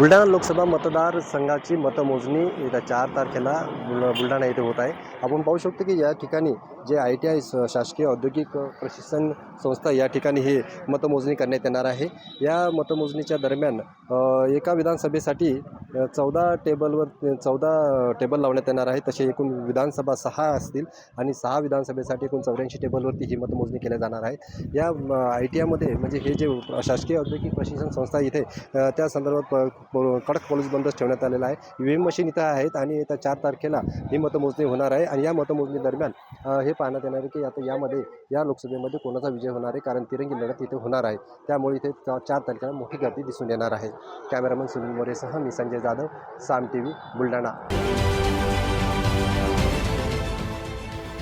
बुलढाणा लोकसभा मतदारसंघाची मतमोजणी येत्या चार तारखेला बुल बुलढाणा येथे होत आहे. आपण पाहू शकतो की या ठिकाणी जे आय टी आय शासकीय औद्योगिक प्रशिक्षण संस्था या ठिकाणी हे मतमोजणी करण्यात येणार आहे. या मतमोजणीच्या दरम्यान एका विधानसभेसाठी चौदा टेबलवर चौदा टेबल लावण्यात येणार आहे. तसे एकूण विधानसभा सहा असतील आणि सहा विधानसभेसाठी एकूण चौऱ्याऐंशी टेबलवरती ही मतमोजणी केल्या जाणार आहे या आय टी आयमध्ये म्हणजे हे जे शासकीय औद्योगिक प्रशिक्षण संस्था इथे त्या संदर्भात प- कडक पोलीस बंदोबस्त ठेवण्यात आलेला आहे. व्ही एम मशीन इथं आहेत आणि येत्या चार तारखेला ही मतमोजणी होणार आहे आणि या मतमोजणी दरम्यान हे पाहण्यात येणार आहे की आता यामध्ये या लोकसभेमध्ये कोणाचा विजय होणार आहे? कारण तिरंगी लढत इथे होणार आहे. त्यामुळे इथे चार तारखेला मोठी गर्दी दिसून येणार आहे. कॅमेरामन सुनील मोरेसह मी संजय जाधव साम टी व्ही बुलढाणा.